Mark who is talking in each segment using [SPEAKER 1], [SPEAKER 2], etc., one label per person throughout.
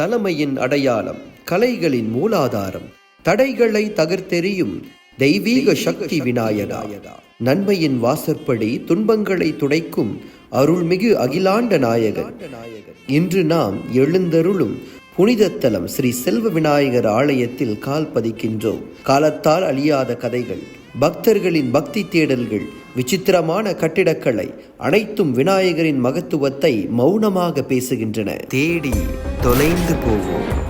[SPEAKER 1] தலைமையின் அடையாளம் கலைகளின் மூலாதாரம். தடைகளை தகர்த்தெறியும் தெய்வீக சக்தி விநாயகா. நன்மையின் வாசற்படி துன்பங்களை துடைக்கும் அருள்மிகு அகிலாண்ட நாயகன். இன்று நாம் எழுந்தருளும் புனிதத்தலம் ஸ்ரீ செல்வ விநாயகர் ஆலயத்தில் கால் பதிக்கின்றோம். காலத்தால் அழியாத கதைகள். பக்தர்களின் பக்தி தேடல்கள் விசித்திரமான கட்டிடக்கலை அனைத்தும் விநாயகரின் மகத்துவத்தை மௌனமாக பேசுகின்றன. தேடி தொலைந்து போவோம்.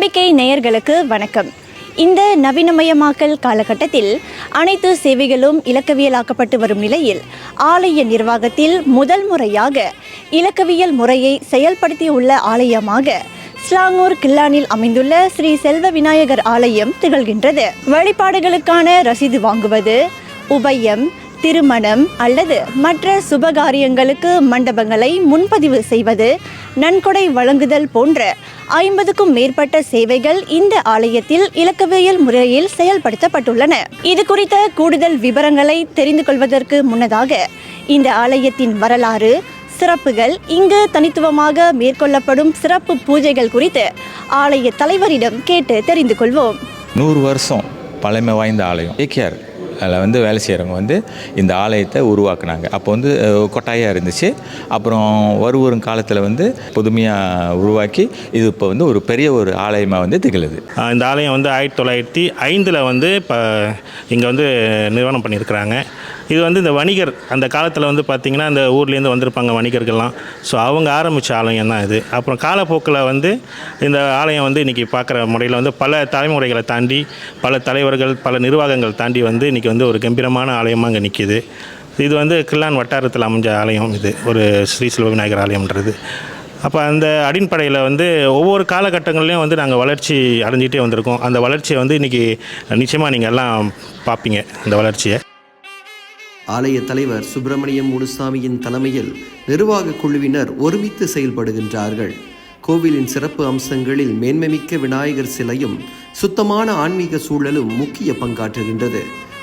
[SPEAKER 2] நம்பிக்கை நேயர்களுக்கு வணக்கம். இந்த நவீனமயமாக்கல் காலகட்டத்தில் அனைத்து சேவைகளும் இலக்கவியலாக்கப்பட்டு வரும் நிலையில் ஆலய நிர்வாகத்தில் முதல் முறையாக இலக்கவியல் முறையை செயல்படுத்தியுள்ள ஆலயமாக ஸ்லாங்கூர் கில்லானில் அமைந்துள்ள ஸ்ரீ செல்வ விநாயகர் ஆலயம் திகழ்கின்றது. வழிபாடுகளுக்கான ரசீது வாங்குவது உபயம் திருமணம் அல்லது மற்ற சுபகாரியங்களுக்கு மண்டபங்களை முன்பதிவு செய்வது நன்கொடை வழங்குதல் போன்ற ஐம்பதுக்கும் மேற்பட்ட சேவைகள் இந்த ஆலயத்தில் இலக்கவியல் முறையில் செயல்படுத்தப்பட்டுள்ளன. இது குறித்த கூடுதல் விவரங்களை தெரிந்து கொள்வதற்கு முன்னதாக இந்த ஆலயத்தின் வரலாறு சிறப்புகள் இங்கு தனித்துவமாக மேற்கொள்ளப்படும் சிறப்பு பூஜைகள் குறித்து ஆலய தலைவரிடம் கேட்டு தெரிந்து கொள்வோம்.
[SPEAKER 3] நூறு வருஷம் பழமை வாய்ந்த ஆலயம். ஏகேஆர் அதில் வந்து வேலை செய்கிறவங்க வந்து இந்த ஆலயத்தை உருவாக்குனாங்க. அப்போ வந்து கொட்டாயாக இருந்துச்சு. அப்புறம் வருவரும் காலத்தில் வந்து புதுமையாக உருவாக்கி இது இப்போ வந்து ஒரு பெரிய ஒரு ஆலயமாக வந்து திகழுது.
[SPEAKER 4] இந்த ஆலயம் வந்து ஆயிரத்தி தொள்ளாயிரத்தி ஐந்தில் வந்து இப்போ இங்கே வந்து நிறுவனம் பண்ணியிருக்கிறாங்க. இது வந்து இந்த வணிகர் அந்த காலத்தில் வந்து பார்த்திங்கன்னா அந்த ஊர்லேருந்து வந்திருப்பாங்க வணிகர்கள்லாம். ஸோ அவங்க ஆரம்பித்த ஆலயம் தான் இது. அப்புறம் காலப்போக்கில் வந்து இந்த ஆலயம் வந்து இன்றைக்கி பார்க்குற முறையில் வந்து பல தலைமுறைகளை தாண்டி பல தலைவர்கள் பல நிர்வாகங்கள் தாண்டி வந்து இன்றைக்கி வந்து ஒரு கம்பீரமான ஆலயமாக இங்கே நிற்கிது இது வந்து கில்லான் வட்டாரத்தில் அமைஞ்ச ஆலயம் இது. ஒரு ஸ்ரீ செல்வ விநாயகர் ஆலயம்ன்றது. அப்போ அந்த அடின்படையில் வந்து ஒவ்வொரு காலகட்டங்கள்லையும் வந்து நாங்கள் வளர்ச்சி அடைஞ்சிட்டே வந்திருக்கோம். அந்த வளர்ச்சியை வந்து இன்றைக்கி நிச்சயமாக நீங்கள் எல்லாம் பார்ப்பீங்க அந்த வளர்ச்சியை.
[SPEAKER 1] ஆலய தலைவர் சுப்பிரமணியம் முனுசாமியின் தலைமையில் நிர்வாக குழுவினர் ஒருமித்து செயல்படுகின்றார்கள். கோவிலின் சிறப்பு அம்சங்களில் மேன்மைமிக்க விநாயகர் சிலையும் சுத்தமான ஆன்மீக சூழலும் முக்கிய பங்காற்றுகின்றது.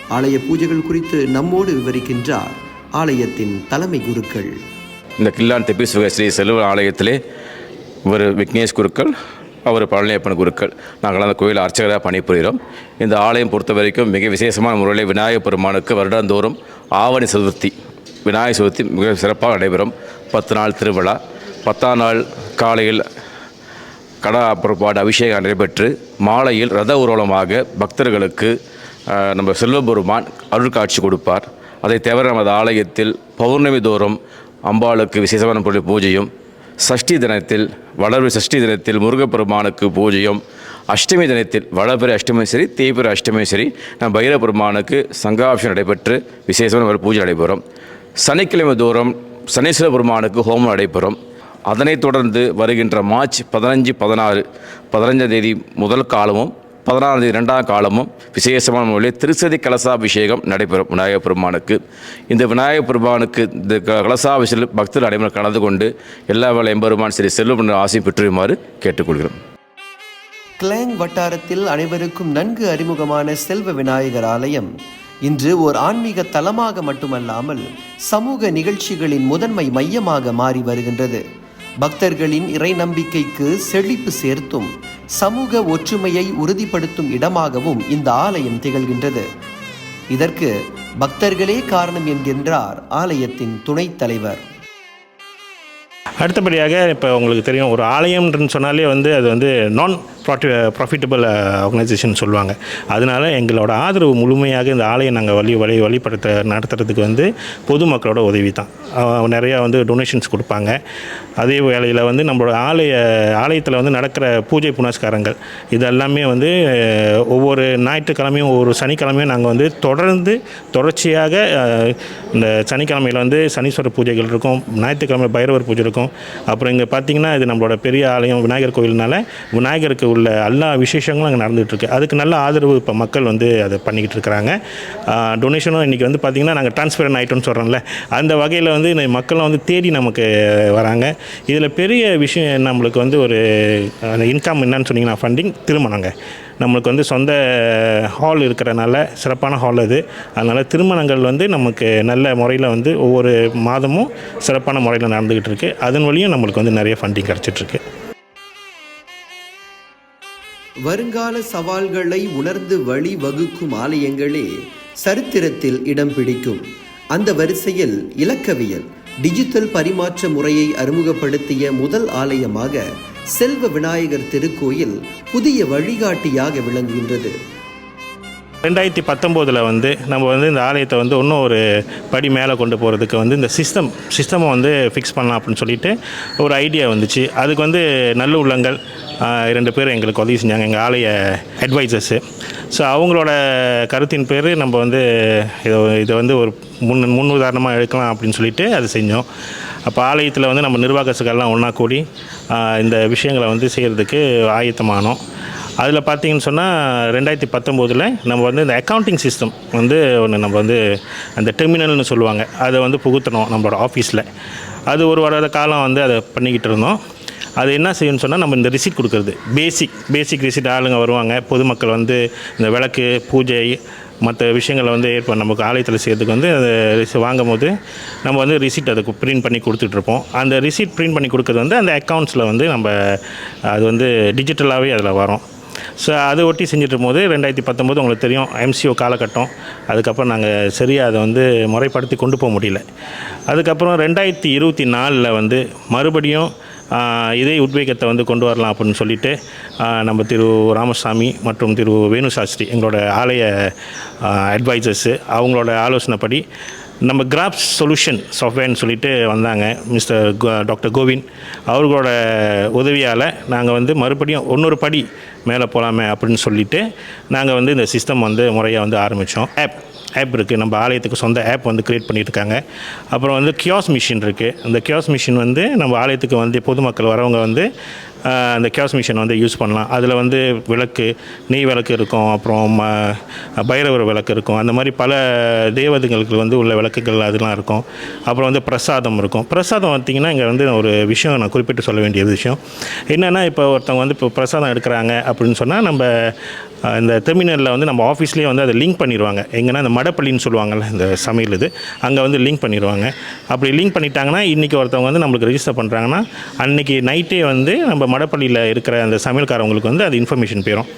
[SPEAKER 1] ஆலய பூஜைகள் குறித்து நம்மோடு விவரிக்கின்றார் ஆலயத்தின் தலைமை குருக்கள்.
[SPEAKER 5] இந்த கில்லான் தெப்பி ஸ்ரீ செல்வ ஆலயத்திலே ஒரு விக்னேஷ் குருக்கள் அவர் பழனியப்பன் குருக்கள். நாங்கள் அந்த கோயில் அர்ச்சகராக பணிபுரிகிறோம். இந்த ஆலயம் பொறுத்த வரைக்கும் மிக விசேஷமான முறையில் விநாயகப் பெருமானுக்கு வருடந்தோறும் ஆவணி சதுர்த்தி விநாயகர் சதுர்த்தி மிக சிறப்பாக நடைபெறும். பத்து நாள் திருவிழா. பத்தாம் நாள் காலையில் கடா புறப்பாடு அபிஷேகம் நடைபெற்று மாலையில் ரத ஊர்வலமாக பக்தர்களுக்கு நம்ம செல்வபெருமான் அருள்காட்சி கொடுப்பார். அதை தவிர நமது ஆலயத்தில் பௌர்ணமி தோறும் அம்பாளுக்கு விசேஷமான பொருள் பூஜையும் சஷ்டி தினத்தில் வளர்வு சஷ்டி தினத்தில் முருகப்பெருமானுக்கு பூஜையும் அஷ்டமி தினத்தில் வளபெரு அஷ்டமியும் சரி தேய்பிறை அஷ்டமி சரி நம் பைரவ பெருமானுக்கு சங்காபிஷம் நடைபெற்று விசேஷமான ஒரு பூஜை நடைபெறும். சனிக்கிழமை தோறும் சனீஸ்வர பெருமானுக்கு ஹோமம் நடைபெறும். அதனைத் தொடர்ந்து வருகின்ற மார்ச் பதினஞ்சு பதினாறு பதினஞ்சாம் தேதி முதல் காலமும் பதினாறாம் தேதி ரெண்டாம் காலமும் விசேஷமான முறையில் திருச்சதி கலசாபிஷேகம் நடைபெறும் விநாயகப் பெருமானுக்கு. இந்த விநாயகப் பெருமானுக்கு இந்த க- கலசாபிஷேகத்தில் பக்தர்கள் அனைவரும் கலந்து கொண்டு எல்லா வேலை எம்பெருமான் செல்லும் செல்வம் ஆசையும் பெற்றுமாறு கேட்டுக்கொள்கிறோம்.
[SPEAKER 1] கிளாங் வட்டாரத்தில் அனைவருக்கும் நன்கு அறிமுகமான செல்வ விநாயகர் ஆலயம். இன்று ஓர் ஆன்மீக தலமாக மட்டுமல்லாமல் சமூக நிகழ்ச்சிகளின் முதன்மை மையமாக மாறி வருகின்றது. பக்தர்களின் இறை நம்பிக்கைக்கு செழிப்பு சேர்த்தும் சமூக ஒற்றுமையை உறுதிப்படுத்தும் இடமாகவும் இந்த ஆலயம் திகழ்கின்றது. இதற்கு பக்தர்களே காரணம் என்கின்றார் ஆலயத்தின் துணைத் தலைவர்.
[SPEAKER 4] அடுத்தபடியாக இப்போ உங்களுக்கு தெரியும் ஒரு ஆலயம்னு சொன்னாலே வந்து அது வந்து நான் ப்ராஃபி ப்ராஃபிட்டபிள் ஆர்கனைசேஷன் சொல்லுவாங்க. அதனால எங்களோட ஆதரவு முழுமையாக இந்த ஆலயம் நாங்கள் வழி வழி வழிபடுத்த நடத்துறதுக்கு வந்து பொதுமக்களோட உதவி தான் நிறையா வந்து டொனேஷன்ஸ் கொடுப்பாங்க. அதே வேளையில் வந்து நம்மளோட ஆலய ஆலயத்தில் வந்து நடக்கிற பூஜை புனஸ்காரங்கள் இது எல்லாமே வந்து ஒவ்வொரு ஞாயிற்றுக்கிழமையும் ஒவ்வொரு சனிக்கிழமையும் நாங்கள் வந்து தொடர்ந்து தொடர்ச்சியாக இந்த சனிக்கிழமையில் வந்து சனீஸ்வரர் பூஜைகள் இருக்கும் ஞாயிற்றுக்கிழமை பைரவர் பூஜை இருக்கும் அப்புறம் இங்கே பார்த்தீங்கன்னா இது நம்மளோட பெரிய ஆலயம் விநாயகர் கோயில்னால விநாயகருக்கு உள்ள எல்லா விசேஷங்களும் அங்கே நடந்துகிட்ருக்கு அதுக்கு நல்ல ஆதரவு இப்போ மக்கள் வந்து அதை பண்ணிக்கிட்டு இருக்கிறாங்க. டொனேஷனும் இன்றைக்கி வந்து பார்த்திங்கன்னா நாங்கள் டிரான்ஸ்பரன் ஆகிட்டோம்னு சொல்கிறோம்ல அந்த வகையில் வந்து இந்த மக்களும் வந்து தேடி நமக்கு வராங்க. இதில் பெரிய விஷயம் நம்மளுக்கு வந்து ஒரு இன்கம் என்னன்னு சொன்னீங்கன்னா ஃபண்டிங் திருமணங்க. நம்மளுக்கு வந்து சொந்த ஹால் இருக்கிறனால சிறப்பான ஹால் அது. அதனால் திருமணங்கள் வந்து நமக்கு நல்ல முறையில் வந்து ஒவ்வொரு மாதமும் சிறப்பான முறையில் நடந்துக்கிட்டு இருக்கு. அதன் வழியும் நம்மளுக்கு வந்து நிறைய ஃபண்டிங் கிடச்சிட்ருக்கு
[SPEAKER 1] வருங்கால சவால்களை உணர்ந்து வழி வகுக்கும் ஆலயங்களே சரித்திரத்தில் இடம் பிடிக்கும். அந்த வரிசையில் இலக்கவியல். டிஜிட்டல் பரிமாற்ற முறையை அறிமுகப்படுத்திய முதல் ஆலயமாக செல்வ விநாயகர் திருக்கோயில் புதிய வழிகாட்டியாக விளங்குகின்றது.
[SPEAKER 4] ரெண்டாயிரத்தி பத்தொம்போதில் வந்து நம்ம வந்து இந்த ஆலயத்தை வந்து இன்னும் ஒரு படி மேலே கொண்டு போகிறதுக்கு வந்து இந்த சிஸ்டம் சிஸ்டமை வந்து ஃபிக்ஸ் பண்ணலாம் அப்படின்னு சொல்லிட்டு ஒரு ஐடியா வந்துச்சு. அதுக்கு வந்து நல்ல உள்ளங்கள் இரண்டு பேர் எங்களுக்கு உதவி செஞ்சாங்க எங்கள் ஆலய அட்வைசர்ஸு ஸோ அவங்களோட கருத்தின் பேர் நம்ம வந்து இதை இதை வந்து ஒரு முன் முன் உதாரணமாக எடுக்கலாம் அப்படின்னு சொல்லிட்டு அது செஞ்சோம். அப்போ ஆலயத்தில் வந்து நம்ம நிர்வாகத்துக்கெல்லாம் ஒன்றா கூடி இந்த விஷயங்களை வந்து செய்கிறதுக்கு ஆயத்தமானோம். அதில் பார்த்தீங்கன்னு சொன்னால் ரெண்டாயிரத்தி பத்தொம்போதில் நம்ம வந்து இந்த அக்கௌண்டிங் சிஸ்டம் வந்து ஒன்று நம்ம வந்து அந்த டெர்மினல்னு சொல்லுவாங்க. அதை வந்து புகுத்தணும் நம்மளோட ஆஃபீஸில் அது ஒரு வருட காலம் வந்து அதை பண்ணிக்கிட்டு இருந்தோம். அது என்ன செய்யணும்னு சொன்னால் நம்ம இந்த ரிசிட் கொடுக்குறது. பேசிக் பேசிக் ரிசிட் ஆளுங்க வருவாங்க. பொதுமக்கள் வந்து இந்த விளக்கு பூஜை மற்ற விஷயங்களை வந்து ஏற்ப நமக்கு ஆலயத்தில் செய்யறதுக்கு வந்து அது வாங்கும் போது நம்ம வந்து ரிசிட் அதுக்கு பிரிண்ட் பண்ணி கொடுத்துட்ருப்போம் அந்த ரிசிட் பிரிண்ட் பண்ணி கொடுக்குறது வந்து அந்த அக்கௌண்ட்ஸில் வந்து நம்ம அது வந்து டிஜிட்டலாகவே அதில் வரும். ஸோ அதை ஒட்டி செஞ்சுட்டு இருக்கும்போது ரெண்டாயிரத்தி பத்தொம்போது உங்களுக்கு தெரியும் எம்சிஓ காலகட்டம். அதுக்கப்புறம் நாங்கள் சரியாக அதை வந்து முறைப்படுத்தி கொண்டு போக முடியல. அதுக்கப்புறம் ரெண்டாயிரத்தி இருபத்தி நாலில் வந்து மறுபடியும் இதே உத்வேகத்தை வந்து கொண்டு வரலாம் அப்படின்னு சொல்லிட்டு நம்ம திரு ராமசாமி மற்றும் திரு வேணு சாஸ்திரி எங்களோட ஆலய அட்வைசர்ஸு அவங்களோட ஆலோசனைப்படி நம்ம கிராப்ஸ் சொல்யூஷன் சாஃப்ட்வேர்னு சொல்லிட்டு வந்தாங்க மிஸ்டர் டாக்டர் கோவிந்த் அவர்களோட உதவியால் நாங்கள் வந்து மறுபடியும் இன்னொரு படி மேலே போகலாமே அப்படின்னு சொல்லிட்டு நாங்கள் வந்து இந்த சிஸ்டம் வந்து முறையாக வந்து ஆரம்பித்தோம் ஆப் ஆப் இருக்குது நம்ம ஆலயத்துக்கு சொந்த ஆப் வந்து க்ரியேட் பண்ணியிருக்காங்க அப்புறம் வந்து கியாஸ் மிஷின் இருக்குது அந்த கியாஸ் மிஷின் வந்து நம்ம ஆலயத்துக்கு வந்து பொதுமக்கள் வரவங்க வந்து அந்த கியாஸ் மிஷின் வந்து யூஸ் பண்ணலாம். அதில் வந்து விளக்கு நெய் விளக்கு இருக்கும். அப்புறம் ம- பைரவர் விளக்கு இருக்கும். அந்த மாதிரி பல தேவதைகளுக்கு வந்து உள்ள விளக்குகள் அதெல்லாம் இருக்கும். அப்புறம் வந்து பிரசாதம் இருக்கும். பிரசாதம் பார்த்திங்கன்னா இங்கே வந்து ஒரு விஷயம் நான் குறிப்பிட்டு சொல்ல வேண்டிய விஷயம். என்னென்னா இப்போ ஒருத்தவங்க வந்து இப்போ பிரசாதம் எடுக்கிறாங்க அப்படின்னு சொன்னால் நம்ம இந்த டெர்மினலில் வந்து நம்ம ஆஃபீஸ்லேயே வந்து அதை லிங்க் பண்ணிடுவாங்க எங்கன்னா இந்த மடப்பள்ளின்னு சொல்லுவாங்கள்ல இந்த சமையல் இது அங்கே வந்து லிங்க் பண்ணிடுவாங்க அப்படி லிங்க் பண்ணிட்டாங்கன்னா இன்றைக்கி ஒருத்தவங்க வந்து நம்மளுக்கு ரிஜிஸ்டர் பண்ணுறாங்கன்னா அன்றைக்கி நைட்டே வந்து நம்ம மடப்பள்ளியில் இருக்கிற அந்த சமையல்காரவங்களுக்கு வந்து அது இன்ஃபர்மேஷன் போயிடும்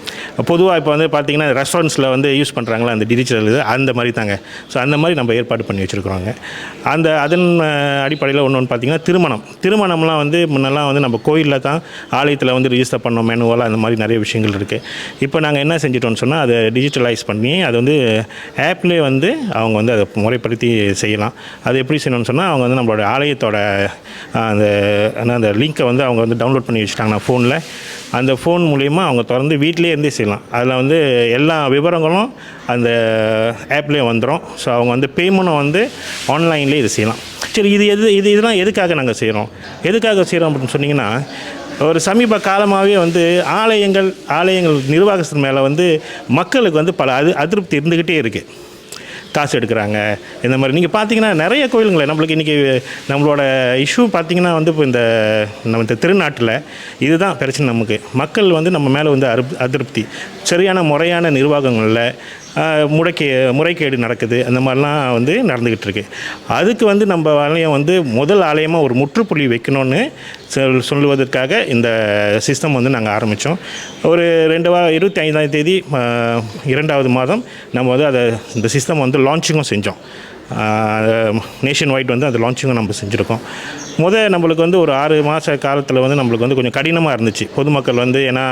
[SPEAKER 4] பொதுவாக இப்போ வந்து பார்த்திங்கன்னா ரெஸ்டாரண்ட்ஸில் வந்து யூஸ் பண்ணுறாங்களா அந்த டிஜிட்டல் இது அந்த மாதிரி தாங்க ஸோ அந்த மாதிரி நம்ம ஏற்பாடு பண்ணி வச்சுருக்குறோங்க. அந்த அதன் அடிப்படையில் ஒன்று ஒன்று பார்த்திங்கன்னா திருமணம். திருமணம்லாம் வந்து முன்னெல்லாம் வந்து நம்ம கோயிலில் தான் ஆலயத்தில் வந்து ரிஜிஸ்டர் பண்ணோம் மேனுவலாக அந்த மாதிரி நிறைய விஷயங்கள் இருக்குது இப்போ நாங்கள் என்ன செஞ்சிட்டோம்னு சொன்னால் அதை டிஜிட்டலைஸ் பண்ணி அது வந்து ஆப்லேயே வந்து அவங்க வந்து அதை முறைப்படுத்தி செய்யலாம். அது எப்படி செய்யணும்னு சொன்னால் அவங்க வந்து நம்மளோட ஆலயத்தோட அந்த என்ன அந்த லிங்க்கை வந்து அவங்க வந்து டவுன்லோட் பண்ணி வச்சுட்டாங்கன்னா ஃபோனில் அந்த ஃபோன் மூலிமா அவங்க திறந்து வீட்டிலே இருந்தே செய்யலாம். அதில் வந்து எல்லா விவரங்களும் அந்த ஆப்லேயே வந்துடும் ஸோ அவங்க வந்து பேமெண்ட்டும் வந்து ஆன்லைன்லேயே இது செய்யலாம். சரி இது எது இது இதெல்லாம் எதுக்காக நாங்கள் செய்கிறோம் எதுக்காக செய்கிறோம் அப்படின்னு சொன்னிங்கன்னா ஒரு சமீப காலமாகவே வந்து ஆலயங்கள் ஆலயங்கள் நிர்வாகத்தின் மேலே வந்து மக்களுக்கு வந்து பல அது அதிருப்தி இருந்துக்கிட்டே இருக்குது காசு எடுக்கிறாங்க இந்த மாதிரி. நீங்கள் பார்த்தீங்கன்னா நிறைய கோயிலுங்களே நம்மளுக்கு இன்றைக்கி நம்மளோட இஷ்யூ பார்த்தீங்கன்னா வந்து இப்போ இந்த நம்ம இந்த திருநாட்டில் இதுதான் பிரச்சனை நமக்கு. மக்கள் வந்து நம்ம மேலே வந்து அருப் அதிருப்தி. சரியான முறையான நிர்வாகங்களில் முடக்கி முறைகே முறைகேடு நடக்குது. அந்த மாதிரிலாம் வந்து நடந்துக்கிட்டு இருக்கு. அதுக்கு வந்து நம்ம ஆலயம் வந்து முதல் ஆலயமாக ஒரு முற்றுப்புள்ளி வைக்கணும்னு சொல்லுவதற்காக இந்த சிஸ்டம் வந்து நாங்கள் ஆரம்பித்தோம் ஒரு ரெண்டு வா இருபத்தி ஐந்தாம் தேதி இரண்டாவது மாதம் நம்ம வந்து அதை இந்த சிஸ்டம் வந்து லான்ச்சிங்கும் செஞ்சோம். நேஷன் வைட் வந்து அந்த லான்ச்சிங்கும் நம்ம செஞ்சுருக்கோம். முத நம்மளுக்கு வந்து ஒரு ஆறு மாத காலத்தில் வந்து நம்மளுக்கு வந்து கொஞ்சம் கடினமாக இருந்துச்சு. பொதுமக்கள் வந்து ஏன்னா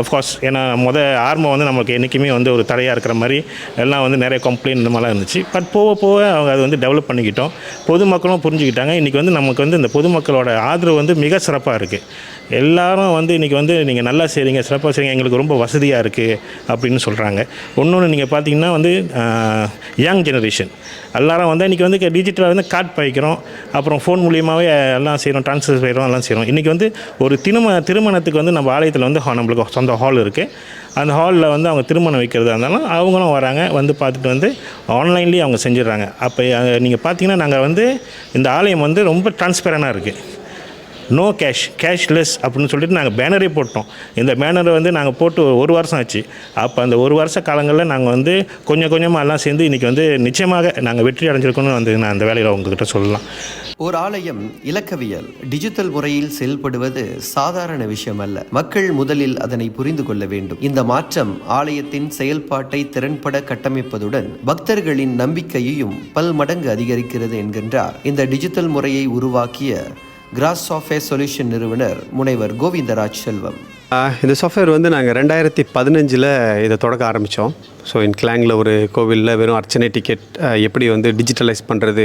[SPEAKER 4] அஃப்கோர்ஸ் ஏன்னா முத ஆர்மம் வந்து நம்மளுக்கு என்றைக்குமே வந்து ஒரு தடையாக இருக்கிற மாதிரி எல்லாம் வந்து நிறைய கம்ப்ளைண்ட் இந்த மாதிரிலாம் இருந்துச்சு. பட் போக போக அவங்க அதை வந்து டெவலப் பண்ணிக்கிட்டோம். பொதுமக்களும் புரிஞ்சுக்கிட்டாங்க. இன்றைக்கி வந்து நமக்கு வந்து இந்த பொதுமக்களோட ஆதரவு வந்து மிக சிறப்பாக இருக்குது எல்லாரும் வந்து இன்றைக்கி வந்து நீங்கள் நல்லா செய்கிறீங்க சிறப்பாக செய்கிறீங்க எங்களுக்கு ரொம்ப வசதியாக இருக்குது அப்படின்னு சொல்கிறாங்க ஒன்று ஒன்று நீங்கள் பார்த்தீங்கன்னா வந்து யங் ஜெனரேஷன் எல்லாரும் வந்து இன்றைக்கி வந்து டிஜிட்டலாக வந்து கார்ட் பாய்க்கிறோம். அப்புறம் ஃபோன் மூலியமாகவே எல்லாம் செய்கிறோம் ட்ரான்ஸ்ஃபர் செய்கிறோம் எல்லாம் செய்கிறோம் இன்றைக்கி வந்து ஒரு திருமண திருமணத்துக்கு வந்து நம்ம ஆலயத்தில் வந்து ஹா- நம்மளுக்கு சொந்த ஹால் இருக்குது அந்த ஹாலில் வந்து அவங்க திருமணம் வைக்கிறதா இருந்தாலும் அவங்களும் வராங்க. வந்து பார்த்துட்டு வந்து ஆன்லைன்லேயே அவங்க செஞ்சிடுறாங்க. அப்போ நீங்கள் பார்த்தீங்கன்னா நாங்கள் வந்து இந்த ஆலயம் வந்து ரொம்ப டிரான்ஸ்பரண்டாக இருக்குது நோ கேஷ் கேஷ்லெஸ் அப்படின்னு சொல்லிட்டு நாங்கள் பேனரே போட்டோம். இந்த பேனரை வந்து நாங்கள் போட்டு ஒரு வருஷம் ஆச்சு. அப்போ அந்த ஒரு வருஷ காலங்களில் நாங்கள் வந்து கொஞ்சம் கொஞ்சமாக எல்லாம் சேர்ந்து இன்றைக்கி வந்து நிச்சயமாக நாங்கள் வெற்றி அடைஞ்சிருக்கோம்னு வந்து நான் அந்த வேலையில் உங்ககிட்ட சொல்லலாம்.
[SPEAKER 1] ஒரு ஆலயம் இலக்கவியல் டிஜிட்டல் முறையில் செயல்படுவது சாதாரண விஷயம் அல்ல மக்கள் முதலில் அதனை புரிந்து கொள்ள வேண்டும். இந்த மாற்றம் ஆலயத்தின் செயல்பாட்டை திறன்பட கட்டமைப்பதுடன் பக்தர்களின் நம்பிக்கையையும் பல்மடங்கு அதிகரிக்கிறது என்கின்றார். இந்த டிஜிட்டல் முறையை உருவாக்கிய கிராஸ் சாஃப்ட்வேர் சொல்யூஷன் நிறுவனர் முனைவர் கோவிந்தராஜ் செல்வம்.
[SPEAKER 6] இந்த சாஃப்ட்வேர் வந்து நாங்கள் ரெண்டாயிரத்தி பதினஞ்சில் இதை தொடக்க ஆரம்பித்தோம் ஸோ இன் கிளாங்கில் ஒரு கோவிலில் வெறும் அர்ச்சனை டிக்கெட் எப்படி வந்து டிஜிட்டலைஸ் பண்ணுறது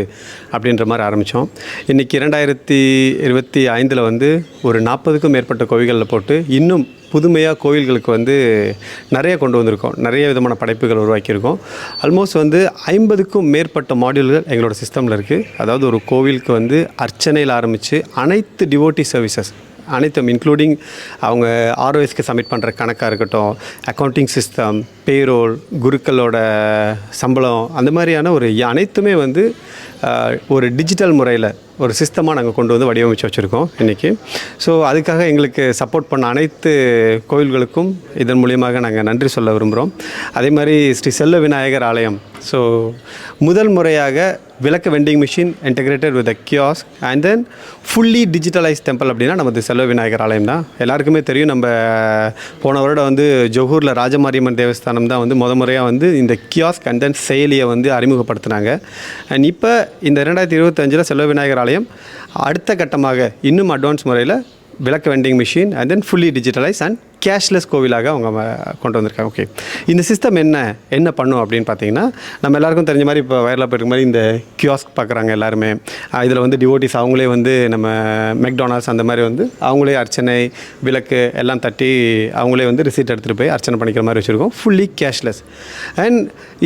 [SPEAKER 6] அப்படின்ற மாதிரி ஆரம்பித்தோம் இன்றைக்கி ரெண்டாயிரத்தி இருபத்தி ஐந்தில் வந்து ஒரு நாற்பதுக்கும் மேற்பட்ட கோவில்களில் போட்டு இன்னும் புதுமையாக கோவில்களுக்கு வந்து நிறைய கொண்டு வந்திருக்கோம். நிறைய விதமான படைப்புகள் உருவாக்கியிருக்கோம். ஆல்மோஸ்ட் வந்து ஐம்பதுக்கும் மேற்பட்ட மாடியூல்கள் எங்களோட சிஸ்டமில் இருக்குது அதாவது ஒரு கோவிலுக்கு வந்து அர்ச்சனையில் ஆரம்பித்து அனைத்து டிவோட்டி சர்வீசஸ் அனைத்தும் இன்க்ளூடிங் அவங்க ஆர்ஓஎஸ்க்கு சப்மிட் பண்ணுற கணக்காக இருக்கட்டும் அக்கௌண்டிங் சிஸ்டம் பேரோல் குருக்களோட சம்பளம் அந்த மாதிரியான ஒரு அனைத்துமே வந்து ஒரு டிஜிட்டல் முறையில் ஒரு சிஸ்டமாக நாங்கள் கொண்டு வந்து வடிவமைச்சு வச்சுருக்கோம் இன்றைக்கி ஸோ அதுக்காக எங்களுக்கு சப்போர்ட் பண்ண அனைத்து கோயில்களுக்கும் இதன் மூலியமாக நாங்கள் நன்றி சொல்ல விரும்புகிறோம் அதே மாதிரி ஸ்ரீ செல்ல விநாயகர் ஆலயம். ஸோ முதல் முறையாக விளக்கு vending machine integrated with kiosk and then fully digitalise temple அப்படின்னா நமது செல்வ விநாயகர் ஆலயம் தான். எல்லாருக்குமே தெரியும் நம்ம போன வருடம் வந்து ஜொஹூரில் ராஜமாரியம்மன் தேவஸ்தானம் தான் வந்து முத முறையாக வந்து இந்த கியாஸ்க் அண்ட் தென் செயலியை வந்து அறிமுகப்படுத்தினாங்க. அண்ட் இப்போ இந்த ரெண்டாயிரத்தி இருபத்தஞ்சில் செல்வ விநாயகர் ஆலயம் அடுத்த கட்டமாக இன்னும் அட்வான்ஸ் முறையில் விளக்கு vending machine and then fully digitalise and cashless கோவிலாக அவங்க கொண்டு வந்திருக்காங்க. ஓகே இந்த சிஸ்டம் என்ன என்ன பண்ணும் அப்படின்னு பார்த்தீங்கன்னா நம்ம எல்லாருக்கும் தெரிஞ்ச மாதிரி இப்போ வயரில் போயிருக்க மாதிரி இந்த கியாஸ்க் பார்க்குறாங்க எல்லாருமே. இதில் வந்து டிவோட்டிஸ் அவங்களே வந்து நம்ம மெக்டானல்ட்ஸ் அந்த மாதிரி வந்து அவங்களே அர்ச்சனை விளக்கு எல்லாம் தட்டி அவங்களே வந்து ரிசீட் எடுத்துகிட்டு போய் அர்ச்சனை பண்ணிக்கிற மாதிரி வச்சுருக்கோம். ஃபுல்லி கேஷ்லெஸ் அண்ட்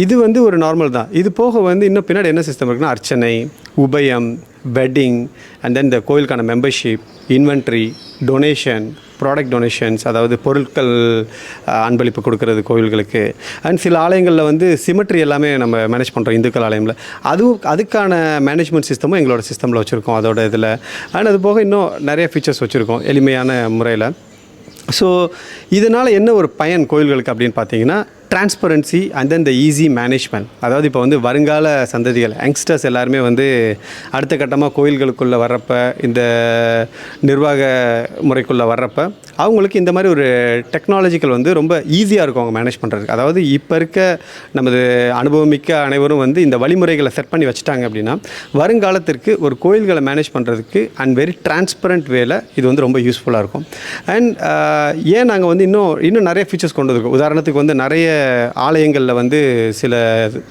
[SPEAKER 6] இது வந்து ஒரு நார்மல் தான். இது போக வந்து இன்னும் பின்னாடி என்ன சிஸ்டம் இருக்குன்னா அர்ச்சனை உபயம் வெட்டிங் அண்ட் தென் இந்த கோயிலுக்கான membership inventory donation product donations அதாவது பொருட்கள் அன்பளிப்பு கொடுக்கறது கோவில்களுக்கு அண்ட் சில ஆலயங்களில் வந்து சிமெட்ரி எல்லாமே நம்ம மேனேஜ் பண்ணுறோம் இந்துக்கள் ஆலயமில். அதுவும் அதுக்கான மேனேஜ்மெண்ட் சிஸ்டமும் எங்களோட சிஸ்டமில் வச்சுருக்கோம் அதோட இதில். அண்ட் அது போக இன்னும் நிறைய ஃபீச்சர்ஸ் வச்சுருக்கோம் எளிமையான முறையில். ஸோ இதனால் என்ன ஒரு பயன் கோயில்களுக்கு அப்படின்னு பார்த்தீங்கன்னா transparency and then the easy management அதாவது இப்போ வந்து வருங்கால சந்ததிகள் யங்ஸ்டர்ஸ் எல்லாருமே வந்து அடுத்த கட்டமாக கோயில்களுக்குள்ளே வர்றப்ப இந்த நிர்வாக முறைக்குள்ளே வர்றப்ப அவங்களுக்கு இந்த மாதிரி ஒரு டெக்னாலஜிக்கல் வந்து ரொம்ப ஈஸியாக இருக்கும் அவங்க மேனேஜ் பண்ணுறதுக்கு அதாவது இப்போ இருக்க நமது அனுபவமிக்க அனைவரும் வந்து இந்த வழிமுறைகளை செட் பண்ணி வச்சுட்டாங்க அப்படின்னா வருங்காலத்திற்கு ஒரு கோயில்களை மேனேஜ் பண்ணுறதுக்கு அண்ட் வெரி டிரான்ஸ்பரண்ட் வேல இது வந்து ரொம்ப யூஸ்ஃபுல்லாக இருக்கும். அண்ட் ஏன் நாங்கள் வந்து இன்னும் இன்னும் நிறைய ஃபீச்சர்ஸ் கொண்டு வந்திருக்கோம். உதாரணத்துக்கு வந்து நிறைய ஆலயங்களில் வந்து சில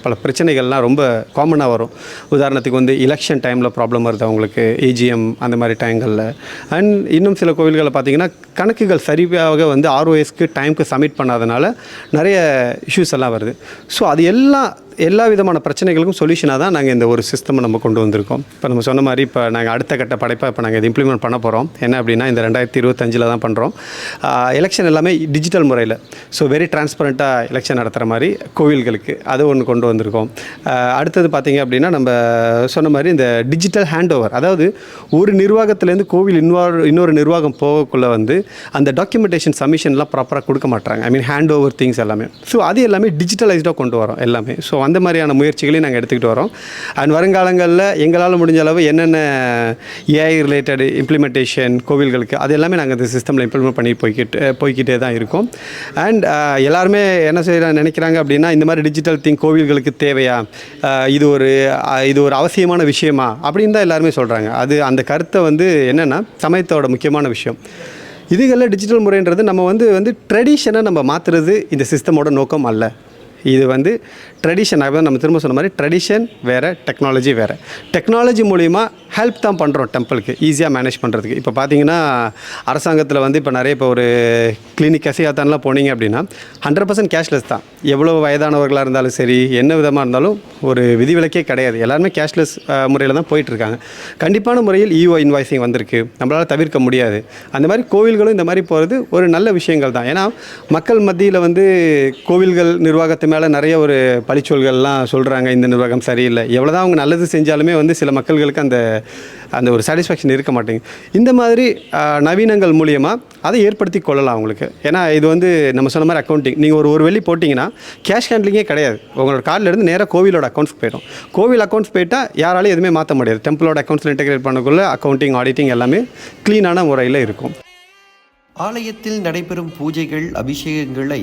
[SPEAKER 6] பல பிரச்சனைகள்லாம் ரொம்ப காமனாக வரும். உதாரணத்துக்கு வந்து எலெக்ஷன் டைமில் ப்ராப்ளம் வருது அவங்களுக்கு ஏஜிஎம் அந்த மாதிரி டைம்களில் அண்ட் இன்னும் சில கோவில்களில் பார்த்தீங்கன்னா கணக்குகள் சரியாக வந்து ஆர்ஓஎஸ்க்கு டைமுக்கு சப்மிட் பண்ணாதனால நிறைய இஷ்யூஸ் எல்லாம் வருது. ஸோ அது எல்லாம் எல்லா விதமான பிரச்சனைகளுக்கும் சொல்யூஷனாக தான் நாங்கள் இந்த ஒரு சிஸ்டம் நம்ம கொண்டு வந்திருக்கோம். இப்போ நம்ம சொன்ன மாதிரி இப்போ நாங்கள் அடுத்த கட்ட படைப்பாக இப்போ நாங்கள் இது இம்ப்ளிமெண்ட் பண்ண போகிறோம் என்ன அப்படின்னா இந்த ரெண்டாயிரத்தி இருபத்தஞ்சில் தான் பண்ணுறோம் எலெக்ஷன் எல்லாமே டிஜிட்டல் முறையில். ஸோ வெரி டிரான்ஸ்பரண்ட்டாக எலெக்ஷன் நடத்துகிற மாதிரி கோவில்களுக்கு அது ஒன்று கொண்டு வந்திருக்கோம். அடுத்தது பார்த்திங்க அப்படின்னா நம்ம சொன்ன மாதிரி இந்த டிஜிட்டல் ஹேண்ட் ஓவர் அதாவது ஒரு நிர்வாகத்துலேருந்து கோவில் இன்னொரு இன்னொரு நிர்வாகம் போகக்குள்ளே வந்து அந்த டாக்குமெண்டேஷன் சப்மிஷன்லாம் ப்ராப்பராக கொடுக்க மாட்டாங்க I mean hand over things எல்லாமே. ஸோ அது எல்லாமே டிஜிட்டலைஸ்டாக கொண்டு வரோம் எல்லாமே. ஸோ அந்த மாதிரியான முயற்சிகளையும் நாங்கள் எடுத்துக்கிட்டு வரோம். அண்ட் வருங்காலங்களில் எங்களால் முடிஞ்ச அளவு என்னென்ன ஏஐ ரிலேட்டட் இம்ப்ளிமெண்டேஷன் கோவில்களுக்கு அது எல்லாமே நாங்கள் இந்த சிஸ்டமில் இம்ப்ளிமெண்ட் பண்ணி போய்கிட்டு போய்கிட்டே தான் இருக்கோம். அண்ட் எல்லாருமே என்ன செய்ய நினைக்கிறாங்க அப்படின்னா இந்த மாதிரி டிஜிட்டல் திங் கோவில்களுக்கு தேவையா? இது ஒரு இது ஒரு அவசியமான விஷயமா? அப்படின்னு தான் எல்லாருமே சொல்கிறாங்க அது அந்த கருத்தை வந்து என்னென்னா சமயத்தோட முக்கியமான விஷயம். இதுகளில் டிஜிட்டல் முறைன்றது நம்ம வந்து வந்து ட்ரெடிஷனை நம்ம மாற்றுறது இந்த சிஸ்டமோட நோக்கம் அல்ல. இது வந்து ட்ரெடிஷன் அதான் நம்ம திரும்ப சொன்ன மாதிரி ட்ரெடிஷன் வேறு டெக்னாலஜி வேறு. டெக்னாலஜி மூலிமா ஹெல்ப் தான் பண்ணுறோம் டெம்பிளுக்கு ஈஸியாக மேனேஜ் பண்ணுறதுக்கு இப்போ பார்த்தீங்கன்னா அரசாங்கத்தில் வந்து இப்போ நிறைய இப்போ ஒரு கிளினிக் கசியாத்தான்லாம் போனீங்க அப்படின்னா ஹண்ட்ரட் பர்சன்ட் கேஷ்லெஸ் தான். எவ்வளோ வயதானவர்களாக இருந்தாலும் சரி என்ன விதமாக இருந்தாலும் ஒரு விதிவிலக்கே கிடையாது. எல்லாருமே கேஷ்லெஸ் முறையில் தான் போயிட்டுருக்காங்க. கண்டிப்பான முறையில் இஓ இன்வாய்ஸிங் வந்திருக்கு. நம்மளால் தவிர்க்க முடியாது. அந்த மாதிரி கோவில்களும் இந்த மாதிரி போகிறது ஒரு நல்ல விஷயங்கள் தான். ஏன்னா மக்கள் மத்தியில் வந்து கோவில்கள் நிர்வாகத்து மேலே நிறைய ஒரு பழிச்சொல்கள்லாம் சொல்கிறாங்க இந்த நிர்வாகம் சரியில்லை. எவ்வளோ தான் அவங்க நல்லது செஞ்சாலுமே வந்து சில மக்கள்களுக்கு அந்த அந்த ஒரு சாட்டிஸ்ஃபேக்ஷன் இருக்க மாட்டேங்குது. இந்த மாதிரி நவீனங்கள் மூலியமாக அதை ஏற்படுத்தி கொள்ளலாம் அவங்களுக்கு. ஏன்னா இது வந்து நம்ம சொன்ன மாதிரி அக்கௌண்டிங் நீங்கள் ஒரு ஒரு வெள்ளி போட்டிங்கன்னா கேஷ் ஹேண்ட்லிங்கே கிடையாது. உங்களோட கார்டிலேருந்து நேராக கோவிலோட அக்கௌண்ட்ஸ் போயிடும். கோவில் அக்கௌண்ட்ஸ் போயிட்டால் யாராலையும் எதுவுமே மாற்ற முடியாது. டெம்பிளோட அக்கௌண்ட்ஸில் இன்டெகிரேட் பண்ணக்குள்ளே அக்கௌண்டிங் ஆடிட்டிங் எல்லாமே க்ளீனான முறையில் இருக்கும்.
[SPEAKER 1] ஆலயத்தில் நடைபெறும் பூஜைகள் அபிஷேகங்களை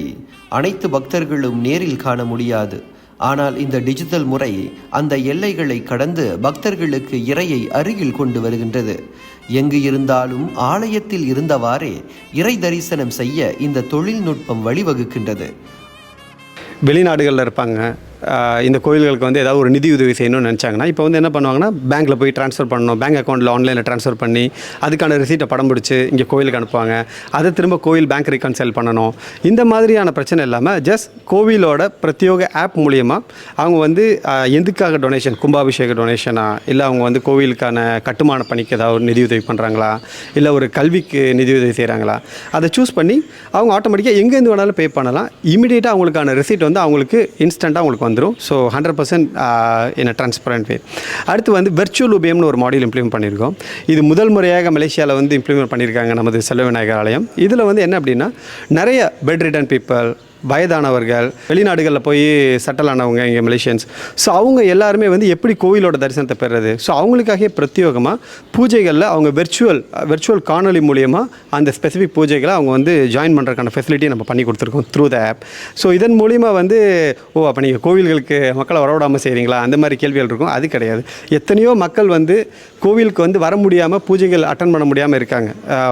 [SPEAKER 1] அனைத்து பக்தர்களும் நேரில் காண முடியாது. ஆனால் இந்த டிஜிட்டல் முறை அந்த எல்லைகளை கடந்து பக்தர்களுக்கு இறையை அருகில் கொண்டு வருகின்றது. எங்கு இருந்தாலும் ஆலயத்தில் இருந்தவாறே இறை தரிசனம் செய்ய இந்த தொழில்நுட்பம் வழிவகுக்கின்றது.
[SPEAKER 6] வெளிநாடுகளில் இருப்பாங்க. இந்த கோயில்களுக்கு வந்து ஏதாவது ஒரு நிதி உதவி செய்யணும்னு நினச்சாங்கன்னா இப்போ வந்து என்ன பண்ணுவாங்கன்னா பேங்க்கில் போய் ட்ரான்ஸ்ஃபர் பண்ணணும். பேங்க் அக்கௌண்ட்டில் ஆன்லைனில் ட்ரான்ஸ்ஃபர் பண்ணி அதுக்கான ரிசீட்டை படம் பிடிச்சி இங்கே கோயிலுக்கு அனுப்புவாங்க. அதை திரும்ப கோயில் பேங்க் ரீகன்சைல் பண்ணணும். இந்த மாதிரியான பிரச்சனை இல்லாமல் ஜஸ்ட் கோவிலோட பிரத்யோக ஆப் மூலியமாக அவங்க வந்து எதுக்காக டொனேஷன் கும்பாபிஷேக டொனேஷனா இல்லை அவங்க வந்து கோவிலுக்கான கட்டுமான பணிக்கு ஏதாவது ஒரு நிதியுதவி பண்ணுறாங்களா இல்லை ஒரு கல்விக்கு நிதியுதவி செய்கிறாங்களா அதை சூஸ் பண்ணி அவங்க ஆட்டோமேட்டிக்காக எங்கேருந்து வேணாலும் பே பண்ணலாம். இமீடியட்டாக அவங்களுக்கான ரிசீட் வந்து அவங்களுக்கு இன்ஸ்டண்ட்டாக அவங்களுக்கு வந்து வந்துடும் so hundred percent in transparent way அடுத்து வந்து வெர்ச்சுவல் உபயம்னு ஒரு மாடியூல் இம்ப்ளிமெண்ட் பண்ணியிருக்கோம். இது முதல் முறையாக மலேசியாவில் வந்து இம்ப்ளிமெண்ட் பண்ணியிருக்காங்க நமது செல்வ விநாயகர் ஆலயம். இதில் வந்து என்ன அப்படின்னா நிறைய பெட் ரிட்டன் பீப்புள் வயதானவர்கள் வெளிநாடுகளில் போய் செட்டில் ஆனவங்க இங்கே மலேசியன்ஸ் ஸோ அவங்க எல்லாருமே வந்து எப்படி கோவிலோட தரிசனத்தை பெறுறது? ஸோ அவங்களுக்காக பிரத்யேகமாக பூஜைகளில் அவங்க வெர்ச்சுவல் வெர்ச்சுவல் காணொலி மூலியமாக அந்த ஸ்பெசிஃபிக் பூஜைகளை அவங்க வந்து ஜாயின் பண்ணுறதுக்கான ஃபெசிலிட்டி நம்ம பண்ணி கொடுத்துருக்கோம் த்ரூ த ஆப் ஸோ இதன் மூலியமாக வந்து ஓ அப்போ நீங்கள் கோவில்களுக்கு மக்களை வரவிடாமல் செய்கிறீங்களா அந்த மாதிரி கேள்விகள் இருக்கும். அது கிடையாது. எத்தனையோ மக்கள் வந்து கோவிலுக்கு வந்து வர முடியாமல் பூஜைகள் அட்டன் பண்ண முடியாமல் இருக்காங்க.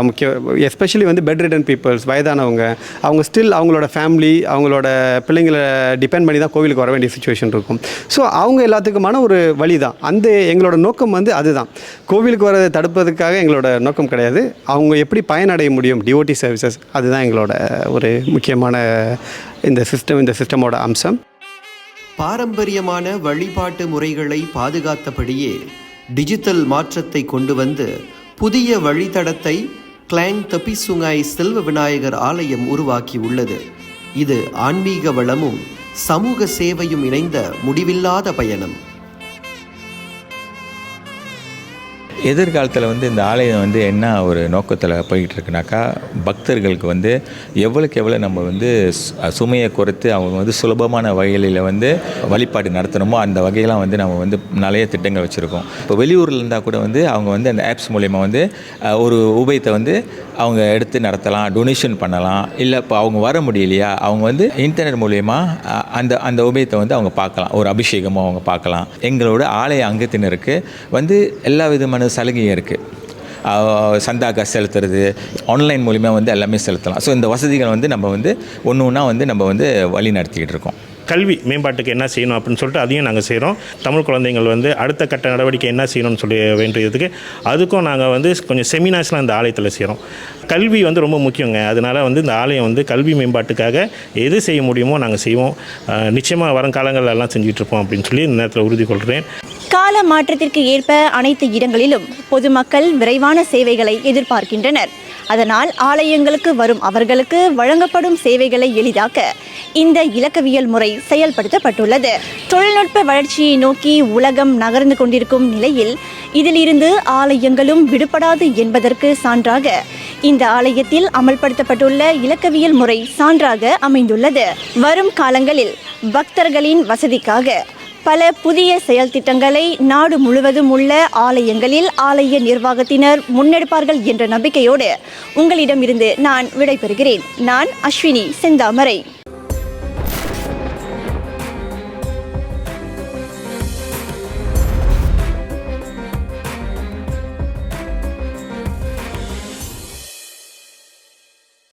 [SPEAKER 6] முக்கிய எஸ்பெஷலி வந்து பெட் ரிட்டன் பீப்புள்ஸ் வயதானவங்க அவங்க ஸ்டில் அவங்களோட ஃபேமிலி அவங்களோட பிள்ளைங்களை டிபெண்ட் பண்ணி தான் கோவிலுக்கு வர வேண்டிய சுச்சுவேஷன் இருக்கும். ஸோ அவங்க எல்லாத்துக்குமான ஒரு வழி தான் அந்த எங்களோட நோக்கம் வந்து அதுதான். கோவிலுக்கு வரதை தடுப்பதற்காக எங்களோட நோக்கம் கிடையாது. அவங்க எப்படி பயனடைய முடியும்? டிஓடி சர்வீசஸ் அதுதான் எங்களோட ஒரு முக்கியமான இந்த சிஸ்டம் இந்த சிஸ்டமோட அம்சம்.
[SPEAKER 1] பாரம்பரியமான வழிபாட்டு முறைகளை பாதுகாத்தபடியே டிஜிட்டல் மாற்றத்தை கொண்டு வந்து புதிய வழித்தடத்தை கிளாங் தபிசுங்காய் செல்வ விநாயகர் ஆலயம் உருவாக்கி உள்ளது இது ஆன்மீக வளமும் சமூக சேவையும் இணைந்த முடிவில்லாத பயணம்.
[SPEAKER 3] எதிர்காலத்தில் வந்து இந்த ஆலயம் வந்து என்ன ஒரு நோக்கத்தில் போய்கிட்டு இருக்குனாக்கா பக்தர்களுக்கு வந்து எவ்வளோக்கு எவ்வளோ நம்ம வந்து சுமையை குறைத்து அவங்க வந்து சுலபமான வகைகளில் வந்து வழிபாடு நடத்தணுமோ அந்த வகையெல்லாம் வந்து நம்ம வந்து நிறைய திட்டங்கள் வச்சுருக்கோம். இப்போ வெளியூரில் இருந்தால் கூட வந்து அவங்க வந்து அந்த ஆப்ஸ் மூலயமா வந்து ஒரு உபயத்தை வந்து அவங்க எடுத்து நடத்தலாம் டொனேஷன் பண்ணலாம். இல்லை இப்போ அவங்க வர முடியலையா? அவங்க வந்து இன்டர்நெட் மூலயமா அந்த அந்த உபயத்தை வந்து அவங்க பார்க்கலாம். ஒரு அபிஷேகமும் அவங்க பார்க்கலாம். எங்களோட ஆலய அங்கத்தினருக்கு வந்து எல்லா விதமான சலுகையும் இருக்குது சந்தா செலுத்துறது ஆன்லைன் மூலிமா வந்து எல்லாமே செலுத்தலாம். ஸோ இந்த வசதிகள் வந்து நம்ம வந்து ஒன்று ஒன்றா வந்து நம்ம வந்து வழி நடத்திக்கிட்டு இருக்கோம்.
[SPEAKER 4] கல்வி மேம்பாட்டுக்கு என்ன செய்யணும் அப்படின்னு சொல்லிட்டு அதையும் நாங்கள் செய்கிறோம் தமிழ் குழந்தைகள் வந்து அடுத்த கட்ட நடவடிக்கை என்ன செய்யணும்னு சொல்லி வேண்டியதுக்கு அதுக்கும் நாங்கள் வந்து கொஞ்சம் செமினார்ஸ்லாம் இந்த ஆலயத்தில் செய்கிறோம் கல்வி வந்து ரொம்ப முக்கியங்க. அதனால் வந்து இந்த ஆலயம் வந்து கல்வி மேம்பாட்டுக்காக எது செய்ய முடியுமோ நாங்கள் செய்வோம். நிச்சயமாக வருங்காலங்கள் எல்லாம் செஞ்சிட்ருப்போம் அப்படின்னு சொல்லி இந்த நேரத்தில் உறுதி கொள்கிறேன்
[SPEAKER 2] கால மாற்றத்திற்கு ஏற்ப அனைத்து இடங்களிலும் பொதுமக்கள் விரைவான சேவைகளை எதிர்பார்க்கின்றனர். அதனால் ஆலயங்களுக்கு வரும் அவர்களுக்கு வழங்கப்படும் சேவைகளை எளிதாக்க இந்த இலக்கவியல் முறை செயல்படுத்தப்பட்டுள்ளது. தொழில்நுட்ப வளர்ச்சியை நோக்கி உலகம் நகர்ந்து கொண்டிருக்கும் நிலையில் இதிலிருந்து ஆலயங்களும் விடுபடாது என்பதற்கு சான்றாக இந்த ஆலயத்தில் அமல்படுத்தப்பட்டுள்ள இலக்கவியல் முறை சான்றாக அமைந்துள்ளது. வரும் காலங்களில் பக்தர்களின் வசதிக்காக பல புதிய செயல் திட்டங்களை நாடு முழுவதும் உள்ள ஆலயங்களில் ஆலய நிர்வாகத்தினர் முன்னெடுப்பார்கள் என்ற நம்பிக்கையோடு உங்களிடமிருந்து நான் விடைபெறுகிறேன். நான் அஸ்வினி செந்தாமரை.